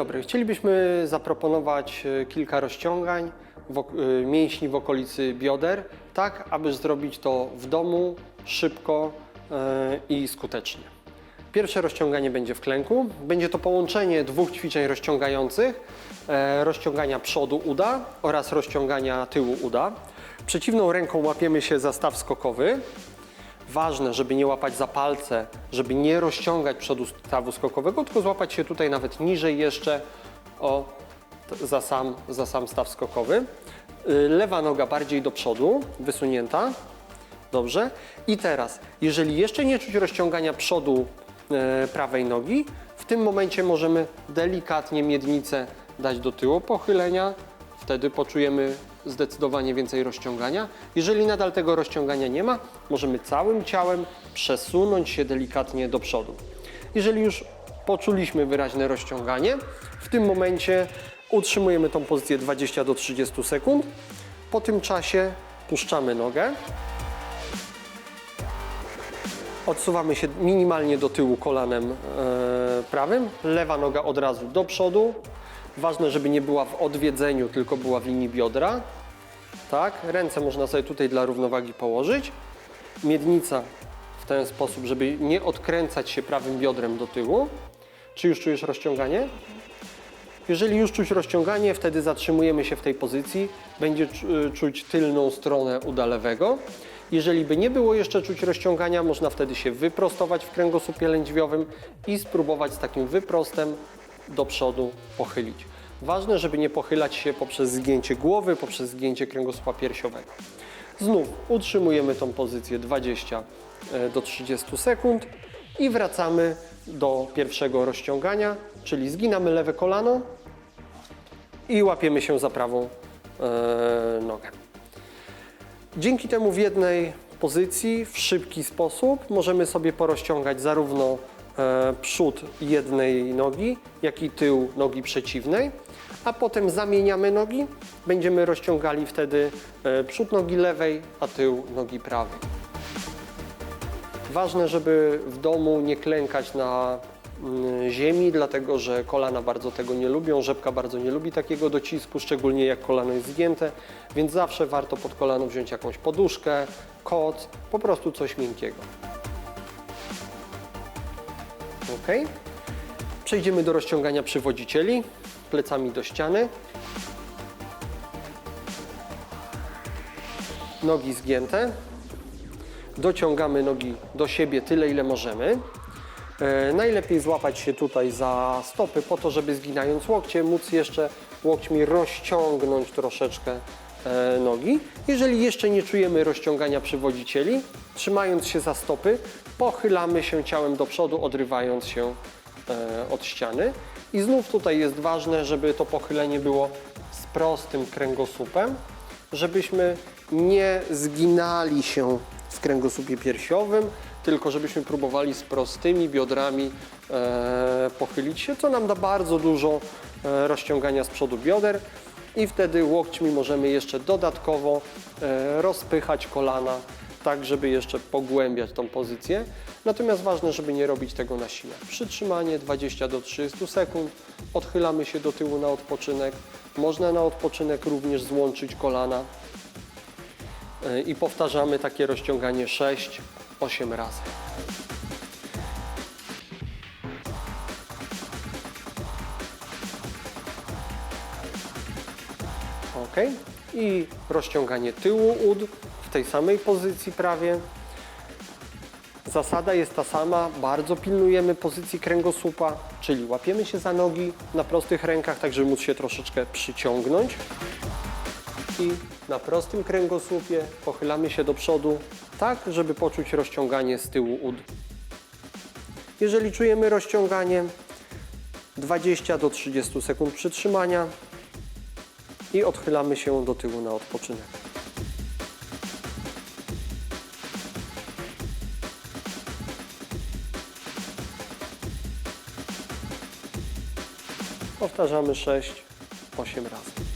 dobry. Chcielibyśmy zaproponować e, kilka rozciągań e, mięśni w okolicy bioder, tak aby zrobić to w domu szybko e, i skutecznie. Pierwsze rozciąganie będzie w klęku. Będzie to połączenie dwóch ćwiczeń rozciągających, rozciągania przodu uda oraz rozciągania tyłu uda. Przeciwną ręką łapiemy się za staw skokowy. Ważne, żeby nie łapać za palce, żeby nie rozciągać przodu stawu skokowego, tylko złapać się tutaj nawet niżej jeszcze o, za, sam, za sam staw skokowy. Y, Lewa noga bardziej do przodu, wysunięta. Dobrze. I teraz, jeżeli jeszcze nie czuć rozciągania przodu e, prawej nogi, w tym momencie możemy delikatnie miednicę dać do tyłu, pochylenia, wtedy poczujemy zdecydowanie więcej rozciągania. Jeżeli nadal tego rozciągania nie ma, możemy całym ciałem przesunąć się delikatnie do przodu. Jeżeli już poczuliśmy wyraźne rozciąganie, w tym momencie utrzymujemy tą pozycję 20 do 30 sekund. Po tym czasie puszczamy nogę. Odsuwamy się minimalnie do tyłu kolanem e, prawym. Lewa noga od razu do przodu. Ważne, żeby nie była w odwiedzeniu, tylko była w linii biodra. Tak, ręce można sobie tutaj dla równowagi położyć. Miednica w ten sposób, żeby nie odkręcać się prawym biodrem do tyłu. Czy już czujesz rozciąganie? Jeżeli już czuć rozciąganie, wtedy zatrzymujemy się w tej pozycji. Będzie czu- czuć tylną stronę uda lewego. Jeżeli by nie było jeszcze czuć rozciągania, można wtedy się wyprostować w kręgosłupie lędźwiowym i spróbować z takim wyprostem do przodu pochylić. Ważne, żeby nie pochylać się poprzez zgięcie głowy, poprzez zgięcie kręgosłupa piersiowego. Znów utrzymujemy tą pozycję 20 e, do 30 sekund i wracamy do pierwszego rozciągania, czyli zginamy lewe kolano i łapiemy się za prawą e, nogę. Dzięki temu w jednej pozycji, w szybki sposób możemy sobie porozciągać zarówno przód jednej nogi, jak i tył nogi przeciwnej, a potem zamieniamy nogi. Będziemy rozciągali wtedy e, przód nogi lewej, a tył nogi prawej. Ważne, żeby w domu nie klękać na mm, ziemi, dlatego że kolana bardzo tego nie lubią, rzepka bardzo nie lubi takiego docisku, szczególnie jak kolano jest zgięte, więc zawsze warto pod kolano wziąć jakąś poduszkę, koc, po prostu coś miękkiego. Ok. Przejdziemy do rozciągania przywodzicieli, plecami do ściany. Nogi zgięte, dociągamy nogi do siebie tyle, ile możemy. E, najlepiej złapać się tutaj za stopy po to, żeby zginając łokcie móc jeszcze łokćmi rozciągnąć troszeczkę e, nogi. Jeżeli jeszcze nie czujemy rozciągania przywodzicieli, trzymając się za stopy, pochylamy się ciałem do przodu, odrywając się e, od ściany. I znów tutaj jest ważne, żeby to pochylenie było z prostym kręgosłupem, żebyśmy nie zginali się w kręgosłupie piersiowym, tylko żebyśmy próbowali z prostymi biodrami e, pochylić się, co nam da bardzo dużo e, rozciągania z przodu bioder i wtedy łokćmi możemy jeszcze dodatkowo rozpychać kolana, tak żeby jeszcze pogłębiać tą pozycję. Natomiast ważne, żeby nie robić tego na siłę. Przytrzymanie 20 do 30 sekund, odchylamy się do tyłu na odpoczynek. Można na odpoczynek również złączyć kolana e, i powtarzamy takie rozciąganie 6-8 razy. Ok. I rozciąganie tyłu ud w tej samej pozycji prawie. Zasada jest ta sama, bardzo pilnujemy pozycji kręgosłupa, czyli łapiemy się za nogi na prostych rękach, tak żeby móc się troszeczkę przyciągnąć. I na prostym kręgosłupie pochylamy się do przodu, tak żeby poczuć rozciąganie z tyłu ud. Jeżeli czujemy rozciąganie, 20 do 30 sekund przytrzymania i odchylamy się do tyłu na odpoczynek. Powtarzamy 6-8 razy.